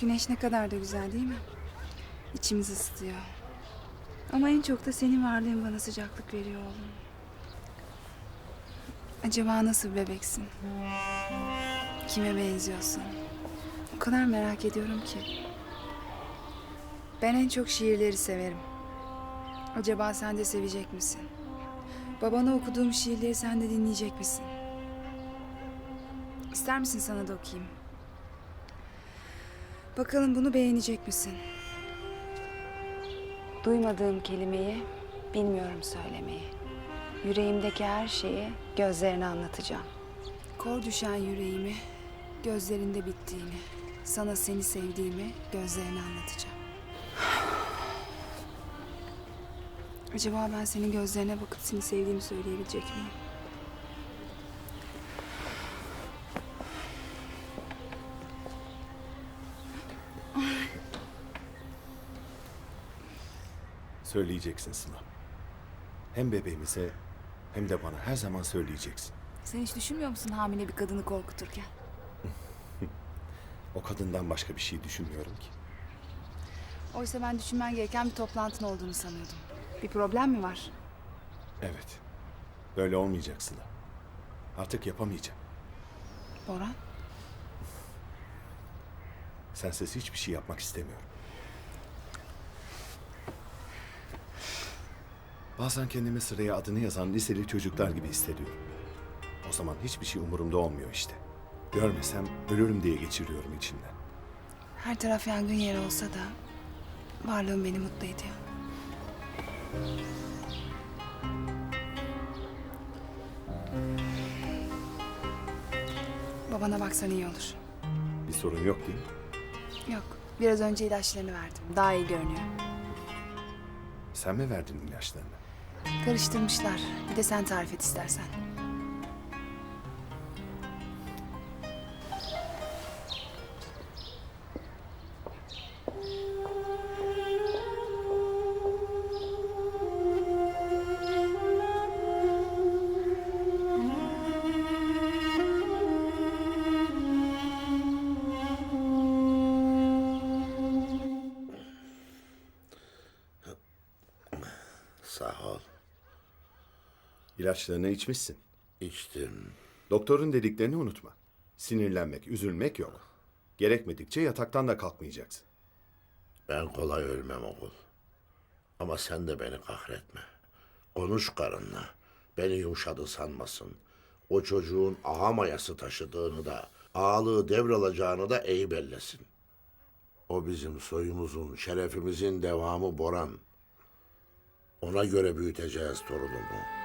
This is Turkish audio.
Güneş ne kadar da güzel değil mi? İçimizi ısıtıyor. Ama en çok da senin varlığın bana sıcaklık veriyor oğlum. Acaba nasıl bebeksin? Kime benziyorsun? O kadar merak ediyorum ki. Ben en çok şiirleri severim. Acaba sen de sevecek misin? Babana okuduğum şiirleri sen de dinleyecek misin? İster misin sana da okuyayım? Bakalım bunu beğenecek misin? Duymadığım kelimeyi bilmiyorum söylemeyi. Yüreğimdeki her şeyi gözlerine anlatacağım. Kor düşen yüreğimi, gözlerinde bittiğini, sana seni sevdiğimi gözlerine anlatacağım. Acaba ben senin gözlerine bakıp seni sevdiğimi söyleyebilecek miyim? Söyleyeceksin Sıla. Hem bebeğimize hem de bana her zaman söyleyeceksin. Sen hiç düşünmüyor musun hamile bir kadını korkuturken? O kadından başka bir şey düşünmüyorum ki. Oysa ben düşünmen gereken bir toplantın olduğunu sanıyordum. Bir problem mi var? Evet. Böyle olmayacak Sıla. Artık yapamayacağım. Boran? Sensiz hiçbir şey yapmak istemiyorum. Bazen kendimi sıraya adını yazan liseli çocuklar gibi hissediyorum. O zaman hiçbir şey umurumda olmuyor işte. Görmesem ölürüm diye geçiriyorum içimden. Her taraf yangın yeri olsa da varlığın beni mutlu ediyor. Babana baksan iyi olur. Bir sorun yok değil mi? Yok, biraz önce ilaçlarını verdim. Daha iyi görünüyor. Sen mi verdin ilaçlarını? Karıştırmışlar. Bir de sen tarif et istersen. Sağ ol. İlaçlarını içmişsin. İçtim. Doktorun dediklerini unutma. Sinirlenmek, üzülmek yok. Gerekmedikçe yataktan da kalkmayacaksın. Ben kolay ölmem oğul. Ama sen de beni kahretme. Konuş karınla. Beni yumuşadı sanmasın. O çocuğun ağa mayası taşıdığını da, ağalığı devralacağını da iyi bellesin. O bizim soyumuzun, şerefimizin devamı Boran. Ona göre büyüteceğiz torunumu.